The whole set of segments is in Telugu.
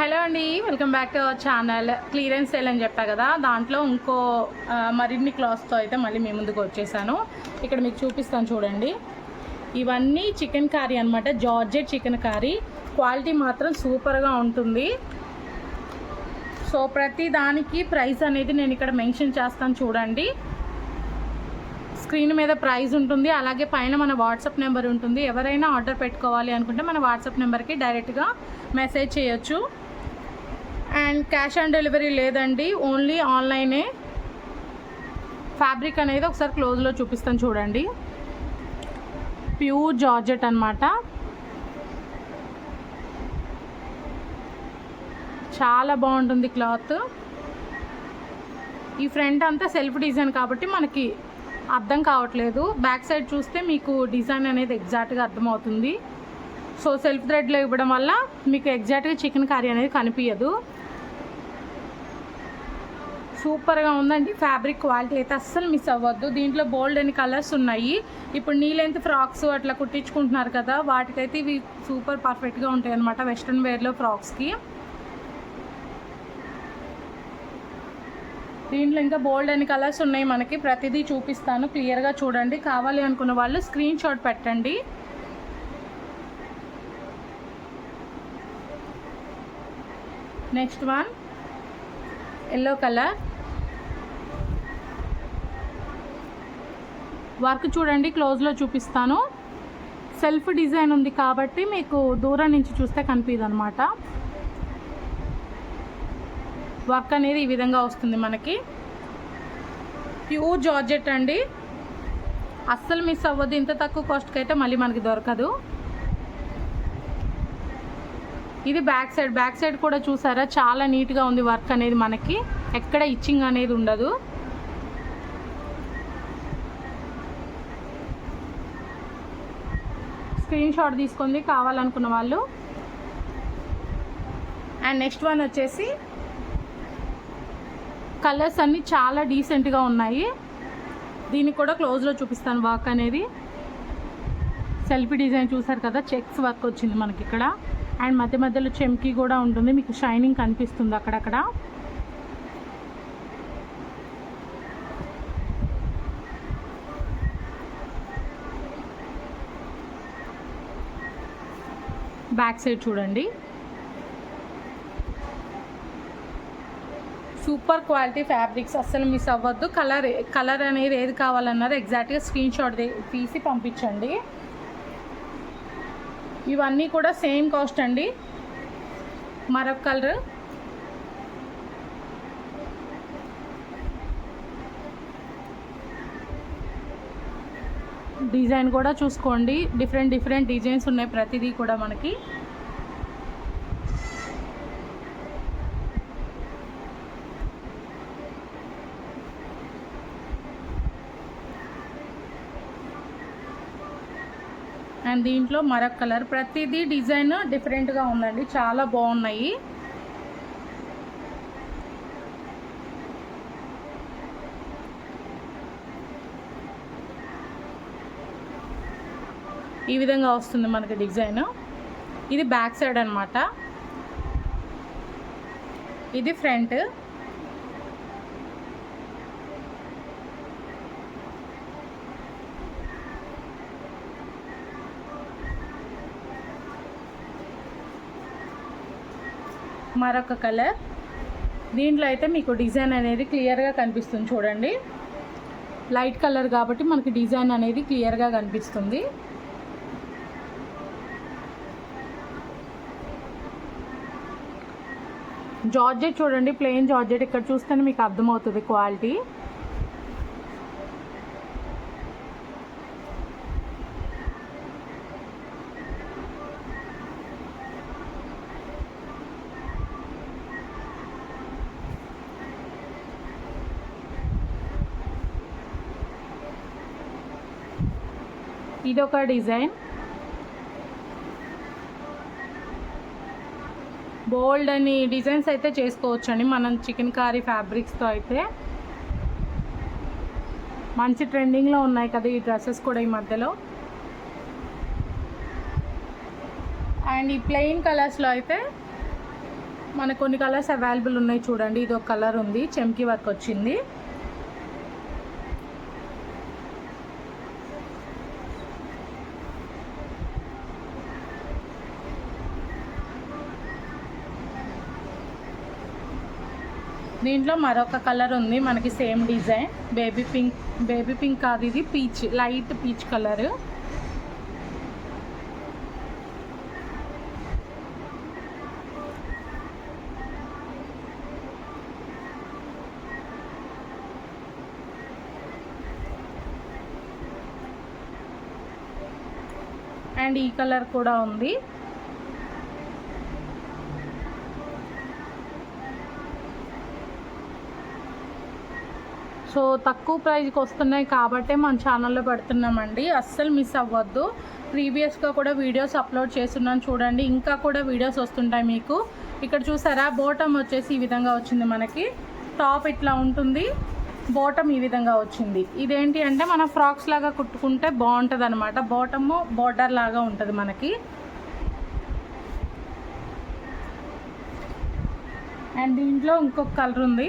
హలో అండి welcome back to our channel. Clearance sale అని చెప్పా కదా దాంట్లో ఇంకో మరిన్ని క్లాత్స్తో అయితే మళ్ళీ మీ ముందుకు వచ్చేసాను. ఇక్కడ మీకు చూపిస్తాను చూడండి. ఇవన్నీ చికెన్ కర్రీ అనమాట జార్జెట్ చికెన్ కర్రీ. క్వాలిటీ మాత్రం సూపర్గా ఉంటుంది. సో ప్రతి దానికి ప్రైస్ అనేది నేను ఇక్కడ మెన్షన్ చేస్తాను చూడండి. స్క్రీన్ మీద ప్రైస్ ఉంటుంది అలాగే పైన మన వాట్సాప్ నెంబర్ ఉంటుంది. ఎవరైనా ఆర్డర్ పెట్టుకోవాలి అనుకుంటే మన వాట్సాప్ నెంబర్కి డైరెక్ట్గా మెసేజ్ చేయొచ్చు. అండ్ క్యాష్ ఆన్ డెలివరీ లేదండి. ఓన్లీ ఆన్లైనే ఫ్యాబ్రిక్ అనేది ఒకసారి క్లోజ్లో చూపిస్తాను చూడండి. ప్యూర్ జార్జెట్ అనమాట చాలా బాగుంటుంది క్లాత్. ఈ ఫ్రంట్ అంతా సెల్ఫ్ డిజైన్ కాబట్టి మనకి అర్థం కావట్లేదు. బ్యాక్ సైడ్ చూస్తే మీకు డిజైన్ అనేది ఎగ్జాక్ట్గా అర్థమవుతుంది. సో సెల్ఫ్ థ్రెడ్లో ఇవ్వడం వల్ల మీకు ఎగ్జాక్ట్గా చికెన్ కర్రీ అనేది కనిపించదు సూపర్గా ఉందండి. ఫ్యాబ్రిక్ క్వాలిటీ అయితే అస్సలు మిస్ అవ్వద్దు. దీంట్లో బోల్డ్ అని కలర్స్ ఉన్నాయి. ఇప్పుడు నీ లెంత్ ఫ్రాక్స్ అట్లా కుట్టించుకుంటున్నారు కదా వాటికైతే ఇవి సూపర్ పర్ఫెక్ట్గా ఉంటాయి అనమాట వెస్ట్రన్ వేర్లో ఫ్రాక్స్కి. దీంట్లో ఇంకా బోల్డ్ అని కలర్స్ ఉన్నాయి మనకి. ప్రతిదీ చూపిస్తాను. క్లియర్గా చూడండి. కావాలి అనుకున్న వాళ్ళు స్క్రీన్ షాట్ పెట్టండి. Next one. Yellow colour. Work చూడండి క్లోజ్లో చూపిస్తాను. సెల్ఫ్ డిజైన్ ఉంది కాబట్టి మీకు దూరం నుంచి చూస్తే కనిపించదు అనమాట వర్క్ అనేది ఈ విధంగా వస్తుంది మనకి. ప్యూర్ జార్జెట్ అండి. అస్సలు మిస్ అవ్వద్దు ఇంత తక్కువ కాస్ట్కి అయితే మళ్ళీ మనకి దొరకదు. ఇది బ్యాక్ సైడ్ బ్యాక్ సైడ్ కూడా చూసారా? చాలా నీట్గా ఉంది వర్క్ అనేది మనకి. ఎక్కడ ఇచ్చింగ్ అనేది ఉండదు. స్క్రీన్ షాట్ తీసుకుంది కావాలనుకున్న వాళ్ళు. అండ్ నెక్స్ట్ వన్ వచ్చేసి కలర్స్ అన్నీ చాలా డీసెంట్గా ఉన్నాయి. దీనికి కూడా క్లోజ్లో చూపిస్తాను వర్క్ అనేది. సెల్ఫీ డిజైన్ చూసారు కదా చెక్స్ వర్క్ వచ్చింది మనకి ఇక్కడ. అండ్ మధ్య మధ్యలో చెమ్కి కూడా ఉంటుంది. మీకు షైనింగ్ కనిపిస్తుంది అక్కడక్కడ. బ్యాక్ సైడ్ చూడండి. సూపర్ క్వాలిటీ ఫ్యాబ్రిక్స్ అస్సలు మిస్ అవ్వద్దు. కలర్ కలర్ అనేది ఏది కావాలన్నారు ఎగ్జాక్ట్గా స్క్రీన్ షాట్ తీసి పంపించండి. ఇవన్నీ కూడా సేమ్ కాస్ట్ అండి. మరొక కలర్ డిజైన్ కూడా చూసుకోండి. డిఫరెంట్ డిఫరెంట్ డిజైన్స్ ఉన్నాయి ప్రతిదీ కూడా మనకి. అండ్ దీంట్లో మరొక కలర్. ప్రతిదీ డిజైన్ డిఫరెంట్గా ఉందండి. చాలా బాగున్నాయి. ఈ విధంగా వస్తుంది మనకి డిజైన్. ఇది బ్యాక్ సైడ్ అనమాట ఇది ఫ్రంట్. మరొక కలర్. దీంట్లో అయితే మీకు డిజైన్ అనేది క్లియర్గా కనిపిస్తుంది చూడండి. లైట్ కలర్ కాబట్టి మనకి డిజైన్ అనేది క్లియర్గా కనిపిస్తుంది. జార్జెట్ చూడండి ప్లెయిన్ జార్జెట్ ఇక్కడ చూస్తేనే మీకు అర్థమవుతుంది క్వాలిటీ. ఇదొక డిజైన్. బోల్డ్ అని డిజైన్స్ అయితే చేసుకోవచ్చండి. మనం చికెన్ కారీ ఫ్యాబ్రిక్స్తో అయితే. మంచి ట్రెండింగ్లో ఉన్నాయి కదా ఈ డ్రెస్సెస్ కూడా ఈ మధ్యలో. అండ్ ఈ ప్లెయిన్ కలర్స్లో అయితే మనకు కొన్ని కలర్స్ అవైలబుల్ ఉన్నాయి చూడండి. ఇది ఒక కలర్ ఉంది. చెంకి వర్క్ వచ్చింది. దీంట్లో మరొక కలర్ ఉంది మనకి same design. Baby pink baby pink కాదు ఇది peach light peach colour. And ఈ కలర్ కూడా ఉంది. సో తక్కువ ప్రైజ్కి వస్తున్నాయి కాబట్టే మన ఛానల్లో పెడుతున్నామండి. అస్సలు మిస్ అవ్వద్దు. ప్రీవియస్గా కూడా వీడియోస్ అప్లోడ్ చేస్తున్నాను చూడండి. ఇంకా కూడా వీడియోస్ వస్తుంటాయి మీకు. ఇక్కడ చూసారా? బోటమ్ వచ్చేసి ఈ విధంగా వచ్చింది మనకి. టాప్ ఇట్లా ఉంటుంది. బాటమ్ ఈ విధంగా వచ్చింది. ఇదేంటి అంటే మన ఫ్రాక్స్ లాగా కుట్టుకుంటే బాగుంటుంది అనమాట బాటమ్ బార్డర్ లాగా ఉంటుంది మనకి. అండ్ దీంట్లో ఇంకొక కలర్ ఉంది.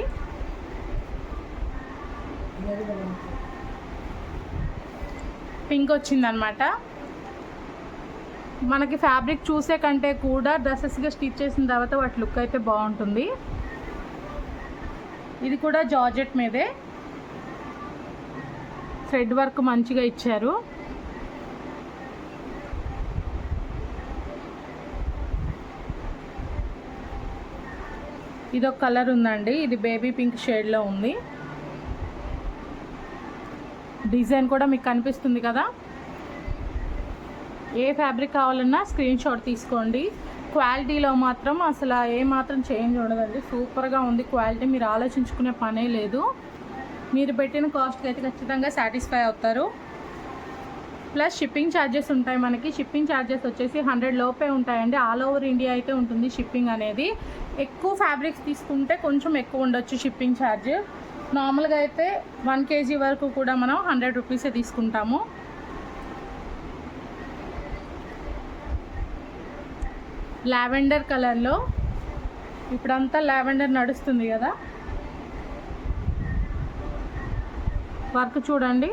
పింక్ వచ్చిందనమాట. మనకి ఫ్యాబ్రిక్ చూసే కంటే కూడా డ్రెస్సెస్గా స్టిచ్ చేసిన తర్వాత వాటి లుక్ అయితే బాగుంటుంది. ఇది కూడా జార్జెట్ మీదే. థ్రెడ్ వర్క్ మంచిగా ఇచ్చారు. ఇది ఒక కలర్ ఉందండి. ఇది బేబీ పింక్ షేడ్లో ఉంది. డిజైన్ కూడా మీకు కనిపిస్తుంది కదా. ఏ ఫ్యాబ్రిక్ కావాలన్నా స్క్రీన్ షాట్ తీసుకోండి. క్వాలిటీలో మాత్రం అసలు ఏ మాత్రం చేంజ్ ఉండదండి. సూపర్గా ఉంది క్వాలిటీ మీరు ఆలోచించుకునే పనే లేదు. మీరు పెట్టిన కాస్ట్కి అయితే ఖచ్చితంగా సాటిస్ఫై అవుతారు. ప్లస్ షిప్పింగ్ ఛార్జెస్ ఉంటాయి మనకి. షిప్పింగ్ ఛార్జెస్ వచ్చేసి హండ్రెడ్ లోపే ఉంటాయండి. ఆల్ ఓవర్ ఇండియా అయితే ఉంటుంది షిప్పింగ్ అనేది. ఎక్కువ ఫ్యాబ్రిక్స్ తీసుకుంటే కొంచెం ఎక్కువ ఉండొచ్చు షిప్పింగ్ ఛార్జ్ నార్మల్గా అయితే వన్ కేజీ వరకు కూడా మనం హండ్రెడ్ రూపీసే తీసుకుంటాము. లావెండర్ కలర్లో ఇప్పుడంతా లావెండర్ నడుస్తుంది కదా. వర్క్ చూడండి.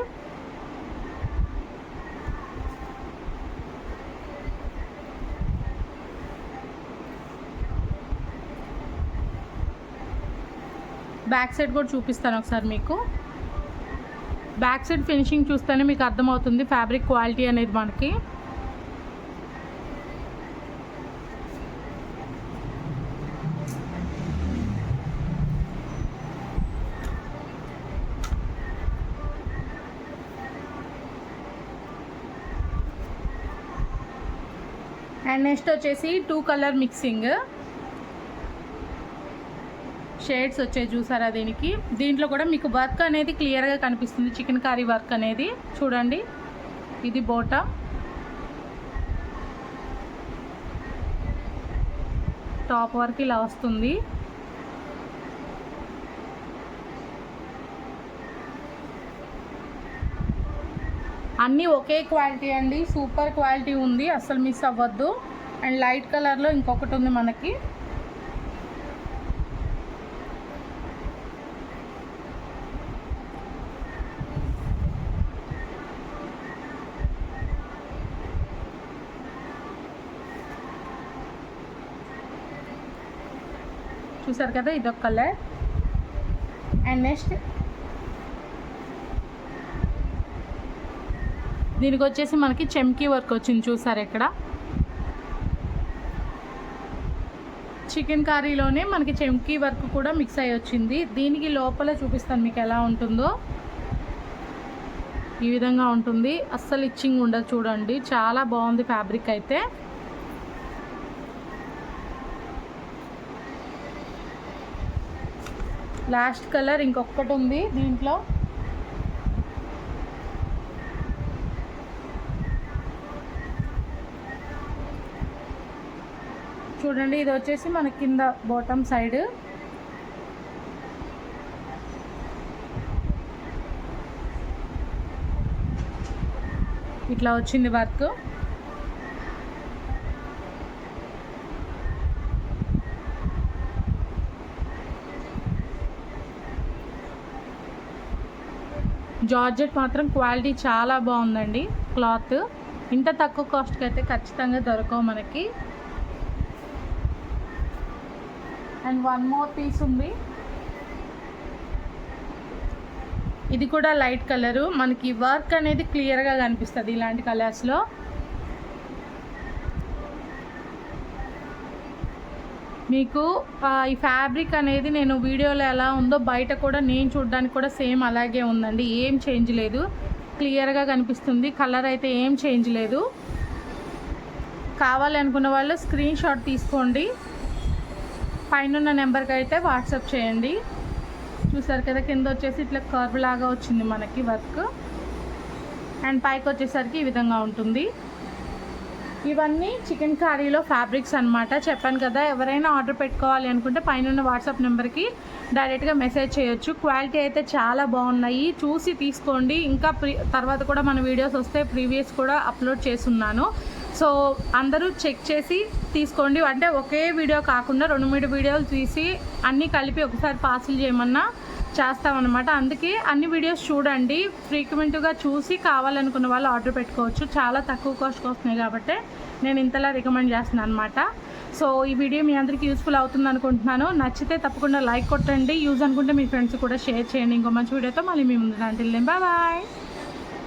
బ్యాక్ సైడ్ కూడా చూపిస్తాను ఒకసారి మీకు. బ్యాక్ సైడ్ ఫినిషింగ్ చూస్తేనే మీకు అర్థమవుతుంది ఫ్యాబ్రిక్ క్వాలిటీ అనేది మనకి. అండ్ నెక్స్ట్ వచ్చేసి టూ కలర్ మిక్సింగ్. షేడ్స్ వచ్చాయి చూసారా దీనికి? దీంట్లో కూడా మీకు వర్క్ అనేది క్లియర్గా కనిపిస్తుంది. చికెన్ కర్రీ వర్క్ అనేది. చూడండి. ఇది బోటా. టాప్ వర్క్ ఇలా వస్తుంది. అన్నీ ఒకే క్వాలిటీ అండి. సూపర్ క్వాలిటీ ఉంది. అస్సలు మిస్ అవ్వద్దు. అండ్ లైట్ కలర్లో ఇంకొకటి ఉంది మనకి. చూసారు కదా ఇదొక కలర్. అండ్ నెక్స్ట్ దీనికి వచ్చేసి మనకి చెమ్కీ వర్క్ వచ్చింది చూసారు ఇక్కడ చికెన్ కర్రీలోనే మనకి చెమ్కీ వర్క్ కూడా మిక్స్ అయ్యి వచ్చింది. దీనికి లోపల చూపిస్తాను మీకు ఎలా ఉంటుందో. ఈ విధంగా ఉంటుంది. అస్సలు ఇచ్చింగ్ ఉండదు చూడండి. చాలా బాగుంది ఫ్యాబ్రిక్ అయితే. లాస్ట్ కలర్ ఇంకొకటి ఉంది దీంట్లో. చూడండి ఇది వచ్చేసి మన కింద బాటమ్ సైడ్ ఇట్లా వచ్చింది వర్క్. జార్జెట్ మాత్రం క్వాలిటీ చాలా బాగుందండి క్లాత్. ఇంత తక్కువ కాస్ట్కి అయితే ఖచ్చితంగా దొరకవు మనకి. అండ్ వన్ మోర్ పీస్ ఉంది. ఇది కూడా లైట్ కలరు. మనకి వర్క్ అనేది క్లియర్గా కనిపిస్తుంది ఇలాంటి కలర్స్లో. మీకు ఈ ఫ్యాబ్రిక్ అనేది నేను వీడియోలో ఎలా ఉందో బయట కూడా నేను చూడడానికి కూడా సేమ్ అలాగే ఉందండి. ఏం చేంజ్ లేదు. క్లియర్గా కనిపిస్తుంది. కలర్ అయితే ఏం చేంజ్ లేదు. కావాలి అనుకున్న వాళ్ళు స్క్రీన్ షాట్ తీసుకోండి. పైన నెంబర్కి అయితే వాట్సాప్ చేయండి. చూసారు కదా కింద వచ్చేసి ఇట్లా కర్వ్ లాగా వచ్చింది మనకి వర్క్ అండ్ పైకి వచ్చేసరికి ఈ విధంగా ఉంటుంది. ఇవన్నీ చికెన్ కర్రీలో ఫ్యాబ్రిక్స్ అన్నమాట. చెప్పాను కదా ఎవరైనా ఆర్డర్ పెట్టుకోవాలి అనుకుంటే పైన ఉన్న వాట్సాప్ నెంబర్కి డైరెక్ట్గా మెసేజ్ చేయొచ్చు. క్వాలిటీ అయితే చాలా బాగున్నాయి. చూసి తీసుకోండి. ఇంకా తర్వాత కూడా మన వీడియోస్ వస్తే ప్రీవియస్ కూడా అప్లోడ్ చేస్తున్నాను. సో అందరూ చెక్ చేసి తీసుకోండి. అంటే ఒకే వీడియో కాకుండా రెండు మూడు వీడియోలు తీసి అన్నీ కలిపి ఒకసారి పార్సిల్ చేయమన్నా చేస్తామన్నమాట. అందుకే అన్ని వీడియోస్ చూడండి. ఫ్రీక్వెంట్గా చూసి కావాలనుకున్న వాళ్ళు ఆర్డర్ పెట్టుకోవచ్చు. చాలా తక్కువ కాస్ట్కి వస్తున్నాయి కాబట్టి నేను ఇంతలా రికమెండ్ చేస్తున్నాను అనమాట సో ఈ వీడియో మీ అందరికీ యూస్ఫుల్ అవుతుంది అనుకుంటున్నాను. నచ్చితే తప్పకుండా లైక్ కొట్టండి. యూజ్ అనుకుంటే మీ ఫ్రెండ్స్ కూడా షేర్ చేయండి. ఇంకో మంచి వీడియోతో మళ్ళీ మీ ముందు బాయ్ బాయ్